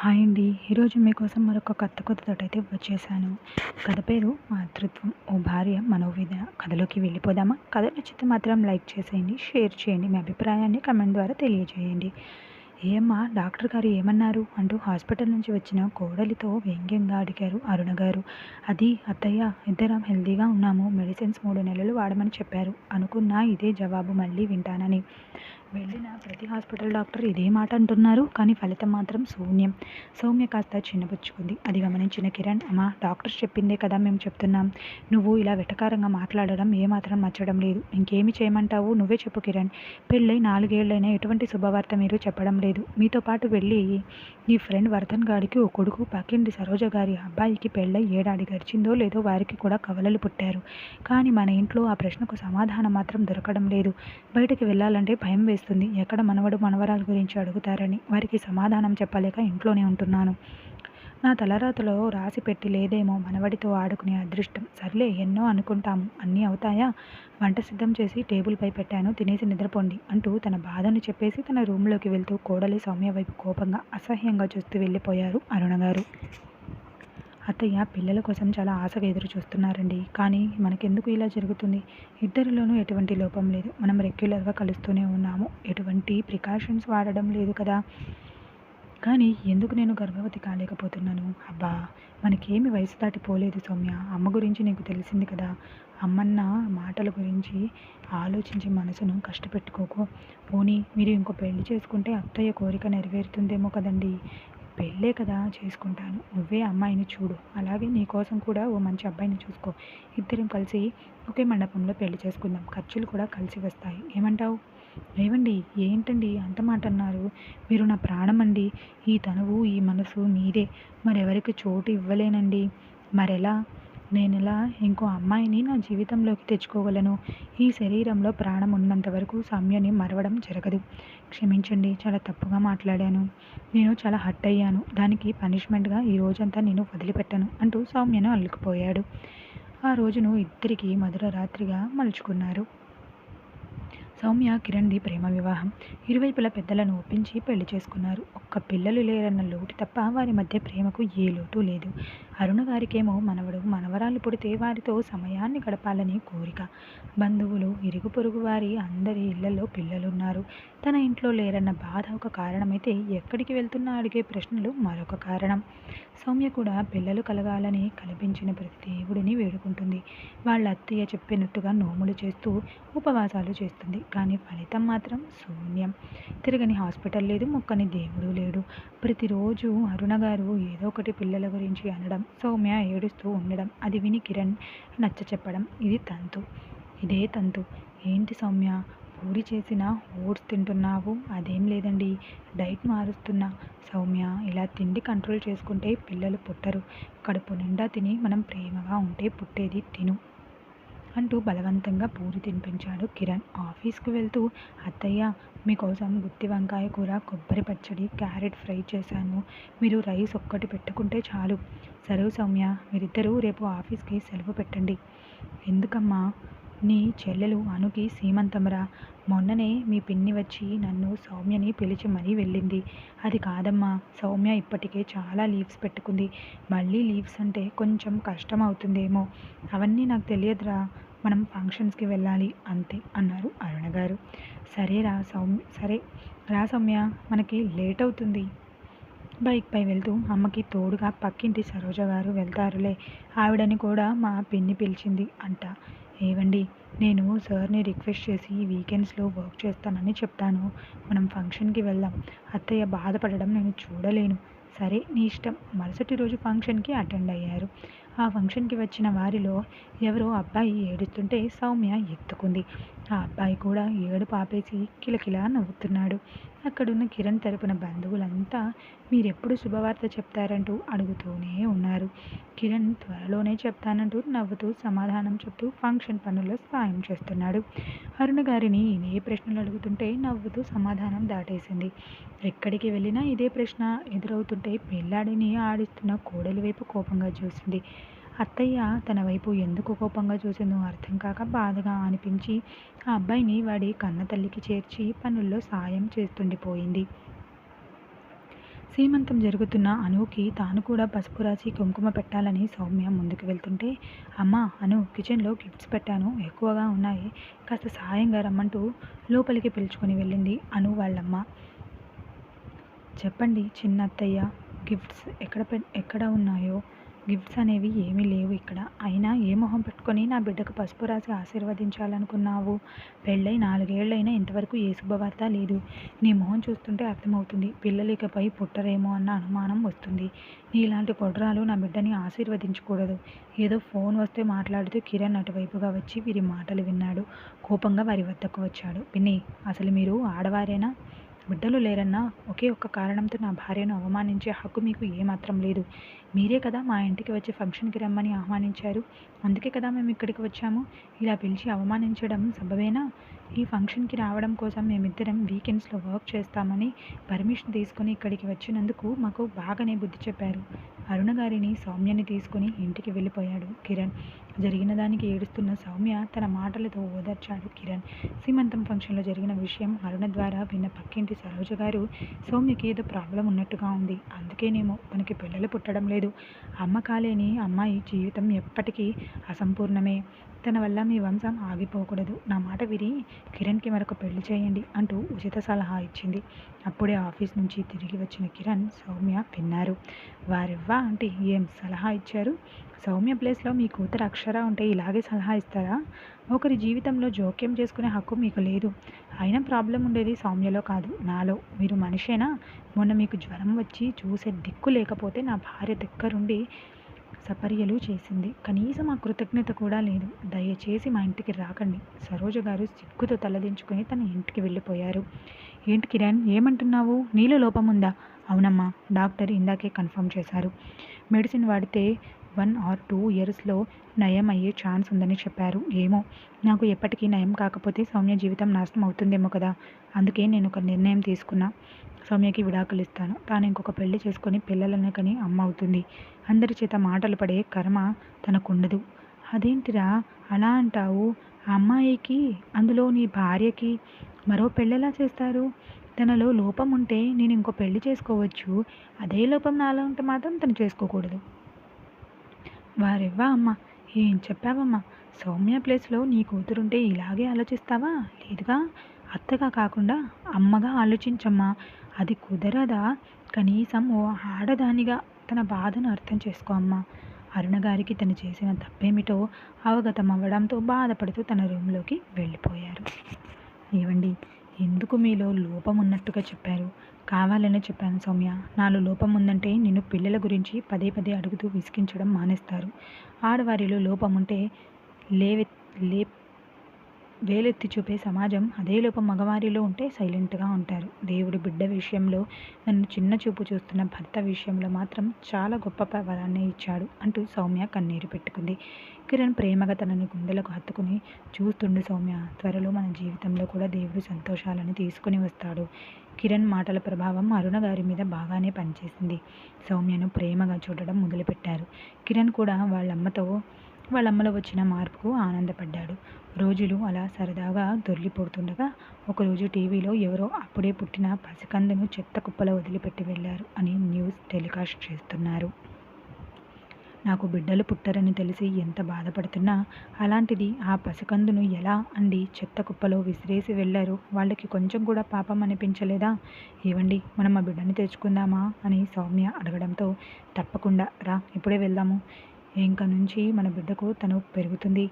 Hi అండి. ఈరోజు మీకోసం మరొక కొత్త కొత్తతో అయితే వచ్చేసాను. కథ పేరు మాతృత్వం. ఓ భార్య మనోవేదన. కథలోకి వెళ్ళిపోదామా? కథ నచ్చితే మాత్రం లైక్ చేసేయండి షేర్ చేయండి. మీ అభిప్రాయాన్ని కమెంట్ ద్వారా తెలియజేయండి. ఏమ్మా డాక్టర్ గారు ఏమన్నారు? అంటూ హాస్పిటల్ నుంచి వచ్చిన కోడలితో వ్యంగ్యంగా అడిగారు అరుణ గారు. అది అత్తయ్య ఇద్దరం హెల్తీగా ఉన్నాము. మెడిసిన్స్ మూడు నెలలు వాడమని చెప్పారు. అనుకున్నా ఇదే జవాబు మళ్ళీ వింటానని. వెళ్ళిన ప్రతి హాస్పిటల్ డాక్టర్ ఇదే మాట అంటున్నారు. కానీ ఫలితం మాత్రం శూన్యం. సౌమ్య కాస్త చిన్నబుచ్చుకుంది. అది గమనించిన కిరణ్ అమ్మా డాక్టర్స్ చెప్పిందే కదా మేము చెప్తున్నాం. నువ్వు ఇలా వెటకారంగా మాట్లాడడం ఏమాత్రం నచ్చడం లేదు. ఇంకేమి చేయమంటావు? నువ్వే చెప్పు కిరణ్. పెళ్ళై నాలుగేళ్ళైనా ఎటువంటి శుభవార్త మీరు చెప్పడం లేదు. మీతో పాటు వెళ్ళి నీ ఫ్రెండ్ వర్ధన్ గారికి ఓ కొడుకు పక్కింటి సరోజ గారి అబ్బాయికి పెళ్ళై ఏడాది గడిచిందో లేదో వారికి కూడా కవలలు పుట్టారు. కానీ మన ఇంట్లో ఆ ప్రశ్నకు సమాధానం మాత్రం దొరకడం లేదు. బయటకు వెళ్ళాలంటే భయం వేస్తుంది ఎక్కడ మనవడు మనవరాల గురించి అడుగుతారని వారికి సమాధానం చెప్పలేక ఇంట్లోనే ఉంటున్నాను. నా తలరాతలో రాసి పెట్టి లేదేమో మనవడితో ఆడుకునే అదృష్టం. సర్లే ఎన్నో అనుకుంటాము. అన్నీ అవుతాయా? వంట సిద్ధం చేసి టేబుల్పై పెట్టాను. తినేసి నిద్రపోండి అంటూ తన బాధను చెప్పేసి తన రూమ్లోకి వెళ్తూ కోడలి సౌమ్య వైపు కోపంగా అసహ్యంగా చూస్తూ వెళ్ళిపోయారు అరుణ గారు అత్తయ్య పిల్లల కోసం చాలా ఆశగా ఎదురు చూస్తున్నారండి. కానీ మనకెందుకు ఇలా జరుగుతుంది? ఇద్దరిలోనూ ఎటువంటి లోపం లేదు. మనం రెగ్యులర్గా కలుస్తూనే ఉన్నాము. ఎటువంటి ప్రికాషన్స్ వాడడం లేదు కదా. కానీ ఎందుకు నేను గర్భవతి కాలేకపోతున్నాను? అబ్బా మనకేమి వయసు దాటిపోలేదు సౌమ్య. అమ్మ గురించి నీకు తెలిసింది కదా. అమ్మన్న మాటల గురించి ఆలోచించి మనసును కష్టపెట్టుకోకు. పోనీ మీరు ఇంకో పెళ్ళి చేసుకుంటే అత్తయ్య కోరిక నెరవేరుతుందేమో కదండి. పెళ్ళే కదా చేసుకుంటాను. నువ్వే అమ్మాయిని చూడు. అలాగే నీ కోసం కూడా ఓ మంచి అబ్బాయిని చూసుకో. ఇద్దరం కలిసి ఒకే మండపంలో పెళ్ళి చేసుకుందాం. ఖర్చులు కూడా కలిసి వస్తాయి. ఏమంటావు? ఏవండి? ఏంటండి? అంత మాట అన్నారు. మీరు నా ప్రాణం అండి ఈ తనువు ఈ మనసు మీదే. మరెవరికి చోటు ఇవ్వలేనండి. మరెలా? నేను ఇలా ఇంకో అమ్మాయిని నా జీవితంలోకి తెచ్చుకోగలను? ఈ శరీరంలో ప్రాణం ఉన్నంత వరకు సౌమ్యని మరవడం జరగదు. క్షమించండి చాలా తప్పుగా మాట్లాడాను. నేను చాలా హట్ అయ్యాను. దానికి పనిష్మెంట్గా ఈ రోజంతా నేను వదిలిపెట్టాను అంటూ సౌమ్యను అల్లుకుపోయాడు. ఆ రోజును ఇద్దరికీ మధుర రాత్రిగా మలుచుకున్నారు. సౌమ్య కిరణ్ది ప్రేమ వివాహం. ఇరువైపుల పెద్దలను ఒప్పించి పెళ్ళి చేసుకున్నారు. ఒక్క పిల్లలు లేరన్న లోటు తప్ప వారి మధ్య ప్రేమకు ఏ లోటు లేదు. అరుణ గారికేమో మనవడు మనవరాలు పుడితే వారితో సమయాన్ని గడపాలని కోరిక. బంధువులు ఇరుగు పొరుగు వారి అందరి ఇళ్ళలో పిల్లలున్నారు. తన ఇంట్లో లేరన్న బాధ ఒక కారణమైతే ఎక్కడికి వెళ్తున్నా అడిగే ప్రశ్నలు మరొక కారణం. సౌమ్య కూడా పిల్లలు కలగాలని కల్పించిన ప్రతి దేవుడిని వేడుకుంటుంది. వాళ్ళ అత్తయ్య చెప్పినట్టుగా నోములు చేస్తూ ఉపవాసాలు చేస్తుంది. కానీ ఫలితం మాత్రం శూన్యం. తిరగని హాస్పిటల్ లేదు మొక్కని దేవుడు లేడు. ప్రతిరోజు అరుణ గారు ఏదో ఒకటి పిల్లల గురించి అనడం సౌమ్య ఏడుస్తూ ఉండడం అది విని కిరణ్ నచ్చ చెప్పడం ఇది తంతు. ఇదే తంతు. ఏంటి సౌమ్య? పూరి చేసిన ఓట్స్ తింటున్నావు? అదేం లేదండి. డైట్ మారుస్తున్నా. సౌమ్య ఇలా తిండి కంట్రోల్ చేసుకుంటే పిల్లలు పుట్టరు. కడుపు నిండా తిని మనం ప్రేమగా ఉంటే పుట్టేది తిను. అంటూ బలవంతంగా పూరి తినిపించాడు కిరణ్. ఆఫీస్కి వెళ్తూ అత్తయ్య మీకోసం గుత్తి వంకాయ కూర కొబ్బరి పచ్చడి క్యారెట్ ఫ్రై చేశాను. మీరు రైస్ ఒక్కటి పెట్టుకుంటే చాలు. సరే సౌమ్య మీరిద్దరూ రేపు ఆఫీస్కి సెలవు పెట్టండి. ఎందుకమ్మా? నీ చెల్లెలు అనుకి సీమంతమరా. మొన్ననే మీ పిన్ని వచ్చి నన్ను సౌమ్యని పిలిచి మరీ వెళ్ళింది. అది కాదమ్మా సౌమ్య ఇప్పటికే చాలా లీవ్స్ పెట్టుకుంది. మళ్ళీ లీవ్స్ అంటే కొంచెం కష్టం అవుతుందేమో అవన్నీ నాకు తెలియదురా. మనం ఫంక్షన్స్కి వెళ్ళాలి అంతే అన్నారు అరుణ గారు. సరే రా సౌమ్య సరే రా సౌమ్య మనకి లేట్ అవుతుంది. బైక్పై వెళ్తూ అమ్మకి తోడుగా పక్కింటి సరోజ గారు వెళ్తారులే. ఆవిడని కూడా మా పిన్ని పిలిచింది అంట. ఏవండి నేను సార్ని రిక్వెస్ట్ చేసి వీకెండ్స్లో వర్క్ చేస్తానని చెప్తాను. మనం ఫంక్షన్కి వెళ్దాం. అత్తయ్య బాధపడడం నేను చూడలేను. సరే నీ ఇష్టం. మరుసటి రోజు ఫంక్షన్కి అటెండ్ అయ్యారు. ఆ ఫంక్షన్కి వచ్చిన వారిలో ఎవరో అబ్బాయి ఏడుస్తుంటే సౌమ్య ఎత్తుకుంది. ఆ అబ్బాయి కూడా ఏడుపు ఆపేసి కిలకిలా నవ్వుతున్నాడు. అక్కడున్న కిరణ్ తరపున బంధువులంతా మీరెప్పుడు శుభవార్త చెప్తారంటూ అడుగుతూనే ఉన్నారు. కిరణ్ త్వరలోనే చెప్తానంటూ నవ్వుతూ సమాధానం చెప్తూ ఫంక్షన్ పనుల్లో సాయం చేస్తున్నాడు. అరుణ గారిని ఇదే ప్రశ్నలు అడుగుతుంటే నవ్వుతూ సమాధానం దాటేసింది. ఎక్కడికి వెళ్ళినా ఇదే ప్రశ్న ఎదురవుతుంటే పెళ్ళాడిని ఆడిస్తున్న కోడలి వైపు కోపంగా చూసింది. అత్తయ్య తన వైపు ఎందుకు కోపంగా చూసిందో అర్థం కాక బాధగా అనిపించి ఆ అబ్బాయిని వాడి కన్న తల్లికి చేర్చి పనుల్లో సాయం చేస్తుండిపోయింది. సీమంతం జరుగుతున్న అనుకి తాను కూడా పసుపు రాసి కుంకుమ పెట్టాలని సౌమ్య ముందుకు వెళ్తుంటే అమ్మా అను కిచెన్లో గిఫ్ట్స్ పెట్టాను ఎక్కువగా ఉన్నాయి కాస్త సహాయంగా రమ్మంటూ లోపలికి పిలుచుకొని వెళ్ళింది అను వాళ్ళమ్మ. చెప్పండి చిన్న అత్తయ్య గిఫ్ట్స్ ఎక్కడ పె ఎక్కడ ఉన్నాయో? గిఫ్ట్స్ అనేవి ఏమీ లేవు ఇక్కడ. అయినా ఏ మొహం పెట్టుకొని నా బిడ్డకు పసుపు రాసి ఆశీర్వదించాలనుకున్నావు? పెళ్ళై నాలుగేళ్ళైనా ఇంతవరకు ఏ శుభవార్త లేదు. నీ మొహం చూస్తుంటే అర్థమవుతుంది. పిల్లలు పుట్టరేమో అన్న అనుమానం వస్తుంది. నీలాంటి కొడ్రాలు నా బిడ్డని ఆశీర్వదించకూడదు. ఏదో ఫోన్ వస్తే మాట్లాడుతూ కిరణ్ అటువైపుగా వచ్చి వీరి మాటలు విన్నాడు. కోపంగా వారి వద్దకు వచ్చాడు. పిన్ని అసలు మీరు ఆడవారేనా? బిడ్డలు లేరన్నా ఒకే ఒక్క కారణంతో నా భార్యను అవమానించే హక్కు మీకు ఏమాత్రం లేదు. మీరే కదా మా ఇంటికి వచ్చి ఫంక్షన్కి రమ్మని ఆహ్వానించారు. అందుకే కదా మేము ఇక్కడికి వచ్చాము. ఇలా పిలిచి అవమానించడం సబబేనా? ఈ ఫంక్షన్కి రావడం కోసం మేమిద్దరం వీకెండ్స్లో వర్క్ చేస్తామని పర్మిషన్ తీసుకుని ఇక్కడికి వచ్చినందుకు మాకు బాగానే బుద్ధి చెప్పారు. అరుణ గారిని సౌమ్యని తీసుకుని ఇంటికి వెళ్ళిపోయాడు కిరణ్. జరిగిన దానికి ఏడుస్తున్న సౌమ్య తన మాటలతో ఓదార్చాడు కిరణ్. సీమంతం ఫంక్షన్లో జరిగిన విషయం అరుణ ద్వారా విన్న పక్కింటి సరోజ గారు సౌమ్యకి ఏదో ప్రాబ్లం ఉన్నట్టుగా ఉంది. అందుకేనేమో మనకి పిల్లలు పుట్టడం లేదు. అమ్మ కాలేని అమ్మాయి జీవితం ఎప్పటికీ అసంపూర్ణమే. తన వల్ల మీ వంశం ఆగిపోకూడదు. నా మాట విని కిరణ్కి మరొక పెళ్ళి చేయండి అంటూ ఉచిత సలహా ఇచ్చింది. అప్పుడే ఆఫీస్ నుంచి తిరిగి వచ్చిన కిరణ్ సౌమ్య విన్నారు. వారివ్వా అంటే ఏం సలహా ఇచ్చారు? సౌమ్య ప్లేస్లో మీ కూతురు అక్షర ఉంటే ఇలాగే సలహా ఇస్తారా? ఒకరి జీవితంలో జోక్యం చేసుకునే హక్కు మీకు లేదు. అయినా ప్రాబ్లం ఉండేది సౌమ్యలో కాదు నాలో. మీరు మనిషేనా? మొన్న మీకు జ్వరం వచ్చి చూసే దిక్కు లేకపోతే నా భార్య దగ్గరుండి సపర్యలు చేసింది. కనీసం ఆ కృతజ్ఞత కూడా లేదు. దయచేసి మా ఇంటికి రాకండి. సరోజ గారు సిగ్గుతో తలదించుకొని తన ఇంటికి వెళ్ళిపోయారు. ఏంటి కిరణ్ ఏమంటున్నావు? నీలో లోపముందా అవునమ్మా డాక్టర్ ఇందాకే కన్ఫర్మ్ చేశారు. మెడిసిన్ వాడితే వన్ ఆర్ టూ ఇయర్స్లో నయం అయ్యే ఛాన్స్ ఉందని చెప్పారు. ఏమో? నాకు ఎప్పటికీ నయం కాకపోతే సౌమ్య జీవితం నాశనం అవుతుందేమో కదా? అందుకే నేను ఒక నిర్ణయం తీసుకున్నా. సౌమ్యకి విడాకులు ఇస్తాను. తాను ఇంకొక పెళ్ళి చేసుకొని పిల్లలను కని అమ్మ అవుతుంది. అందరి చేత మాటలు పడే కర్మ తనకుండదు. అదేంటిరా? అలా అంటావు? ఆ అమ్మాయికి? అందులో నీ భార్యకి? మరో పెళ్ళెలా చేస్తారు? తనలో లోపం ఉంటే నేను ఇంకో పెళ్ళి చేసుకోవచ్చు. అదే లోపం నాలో ఉంటే మాత్రం తను చేసుకోకూడదు. వారివ్వా అమ్మ ఏం చెప్పావమ్మా? సౌమ్య ప్లేస్లో నీ కూతురుంటే ఇలాగే ఆలోచిస్తావా? లేదుగా? అత్తగా కాకుండా అమ్మగా ఆలోచించమ్మా. అది కుదరదా? కనీసం ఓ ఆడదానిగా తన బాధను అర్థం చేసుకో అమ్మా. అరుణ గారికి తను చేసిన తప్పేమిటో అవగతం అవ్వడంతో బాధపడుతూ తన రూమ్లోకి వెళ్ళిపోయారు. ఏవండి ఎందుకు మీలో లోపం ఉన్నట్టుగా చెప్పారు? కావాలనే చెప్పాను సౌమ్య. నాలో లోపం ఉందంటే నిన్ను పిల్లల గురించి పదే పదే అడుగుతూ విసిగించడం మానేస్తారు. ఆడవారిలో లోపం ఉంటే లేవె లే వేలెత్తి చూపే సమాజం అదే లోపం మగవారిలో ఉంటే సైలెంట్గా ఉంటారు. దేవుడి బిడ్డ విషయంలో నన్ను చిన్న చూపు చూస్తున్న భర్త విషయంలో మాత్రం చాలా గొప్ప వరాన్ని ఇచ్చాడు అంటూ సౌమ్య కన్నీరు పెట్టుకుంది. కిరణ్ ప్రేమగా తనని గుండెలకు హత్తుకుని చూస్తుండు సౌమ్య త్వరలో మన జీవితంలో కూడా దేవుడు సంతోషాలను తీసుకుని వస్తాడు. కిరణ్ మాటల ప్రభావం అరుణ గారి మీద బాగానే పనిచేసింది. సౌమ్యను ప్రేమగా చూడడం మొదలుపెట్టారు. కిరణ్ కూడా వాళ్ళమ్మతో వాళ్ళమ్మలో వచ్చిన మార్పుకు ఆనందపడ్డాడు. రోజులు అలా సరదాగా దొర్లిపోతుండగా ఒకరోజు టీవీలో ఎవరో అప్పుడే పుట్టిన పసికందును చెత్త కుప్పలో వదిలిపెట్టి వెళ్ళారు అని న్యూస్ టెలికాస్ట్ చేస్తున్నారు. నాకు బిడ్డలు పుట్టరని తెలిసి ఎంత బాధపడుతున్నా అలాంటిది ఆ పసికందును ఎలా అండి చెత్త కుప్పలో విసిరేసి వెళ్ళారు? వాళ్ళకి కొంచెం కూడా పాపం అనిపించలేదా? ఏవండి మనం ఆ బిడ్డని తెచ్చుకుందామా? అని సౌమ్య అడగడంతో తప్పకుండా రా ఇప్పుడే వెళ్దాము. ఇంక నుంచి మన బిడ్డకు తను పెరుగుతుంది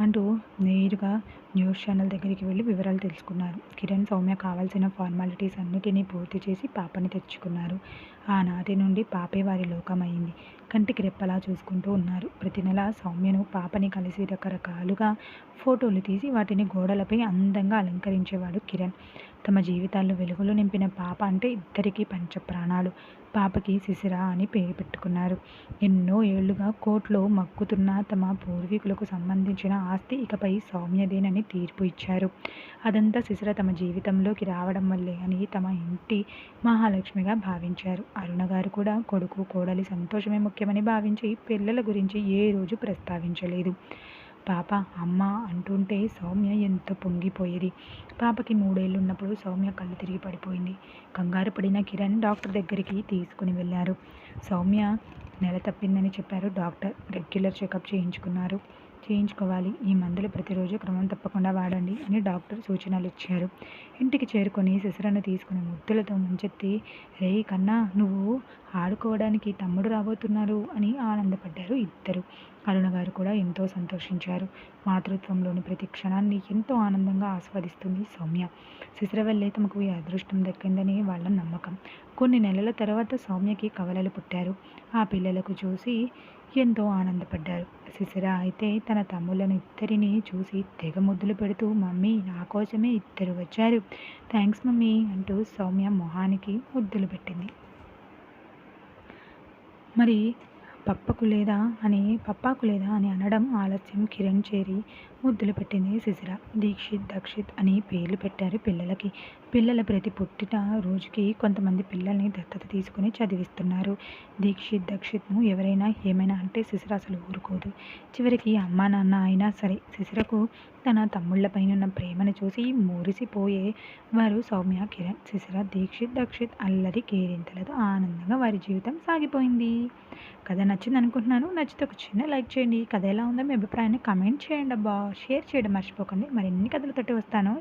అంటూ నేరుగా న్యూస్ ఛానల్ దగ్గరికి వెళ్ళి వివరాలు తెలుసుకున్నారు. కిరణ్ సౌమ్య కావాల్సిన ఫార్మాలిటీస్ అన్నిటినీ పూర్తి చేసి పాపని తెచ్చుకున్నారు. ఆనాటి నుండి పాపే వారి లోకమైంది. కంటికి రెప్పలా చూసుకుంటూ ఉన్నారు. ప్రతి నెల సౌమ్యను పాపని కలిసి రకరకాలుగా ఫోటోలు తీసి వాటిని గోడలపై అందంగా అలంకరించేవాడు కిరణ్. తమ జీవితాల్లో వెలుగులు నింపిన పాప అంటే ఇద్దరికీ పంచప్రాణాలు. పాపకి శిశిర అని పేరు పెట్టుకున్నారు. ఎన్నో ఏళ్ళుగా కోర్టులో మక్కుతున్న తమ పూర్వీకులకు సంబంధించిన ఆస్తి ఇకపై సౌమ్యదేనని తీర్పు ఇచ్చారు. అదంతా శిశిర తమ జీవితంలోకి రావడం వల్లే అని తమ ఇంటి మహాలక్ష్మిగా భావించారు. అరుణ గారు కూడా కొడుకు కోడలి సంతోషమే ముఖ్యమని భావించి పిల్లల గురించి ఏ రోజు ప్రస్తావించలేదు. పాప అమ్మ అంటుంటే సౌమ్య ఎంతో పొంగిపోయేది. పాపకి మూడేళ్ళు ఉన్నప్పుడు సౌమ్య కళ్ళు తిరిగి పడిపోయింది. కంగారు పడిన కిరణ్ డాక్టర్ దగ్గరికి తీసుకుని వెళ్ళారు. సౌమ్య నెల తప్పిందని చెప్పారు. డాక్టర్ రెగ్యులర్ చెకప్ చేయించుకున్నారు. చేయించుకోవాలి. ఈ మందులు ప్రతిరోజు క్రమం తప్పకుండా వాడండి అని డాక్టర్ సూచనలు ఇచ్చారు. ఇంటికి చేరుకొని శిశురను తీసుకుని ముద్దులతో ముంచెత్తి రే కన్నా నువ్వు ఆడుకోవడానికి తమ్ముడు రాబోతున్నారు అని ఆనందపడ్డారు ఇద్దరు. అరుణ గారు కూడా ఎంతో సంతోషించారు. మాతృత్వంలోని ప్రతి క్షణాన్ని ఎంతో ఆనందంగా ఆస్వాదిస్తుంది సౌమ్య. శిశిరవల్లే తమకు ఈ అదృష్టం దక్కిందని వాళ్ళ నమ్మకం. కొన్ని నెలల తర్వాత సౌమ్యకి కవలలు పుట్టారు. ఆ పిల్లలకు చూసి ఎంతో ఆనందపడ్డారు. శిశిర అయితే తన తమ్ముళ్ళను ఇద్దరిని చూసి తెగ ముద్దులు పెడుతూ మమ్మీ నా కోసమే ఇద్దరు వచ్చారు. థ్యాంక్స్ మమ్మీ అంటూ సౌమ్య మొహానికి ముద్దులు పెట్టింది. మరి పప్పకు లేదా అని పప్పాకు లేదా అని అనడం ఆలస్యం కిరణ్ చేరి ముద్దులు పెట్టింది శిశిర దీక్షిత్ దక్షిత్ అని పేర్లు పెట్టారు పిల్లలకి. పిల్లల ప్రతి పుట్టిన రోజుకి కొంతమంది పిల్లల్ని దత్తత తీసుకుని చదివిస్తున్నారు. దీక్షిత్ దక్షిత్ను ఎవరైనా ఏమైనా అంటే శిశిర అసలు ఊరుకోదు. చివరికి అమ్మా నాన్న అయినా సరే శిశిరకు తన తమ్ముళ్ళపైన ఉన్న ప్రేమను చూసి మురిసిపోయే వారు సౌమ్య కిరణ్ శిశిర దీక్షిత్ దక్షిత్ అల్లరి కేరింతలతో ఆనందంగా వారి జీవితం సాగిపోయింది. కథ నచ్చింది అనుకుంటున్నాను నచ్చితే ఒక చిన్న లైక్ చేయండి. కథ ఎలా ఉందో మీ అభిప్రాయాన్ని కమెంట్ చేయండి అబ్బా. షేర్ చేయడం మర్చిపోకండి. మరిన్ని కథలతోటి వస్తాను.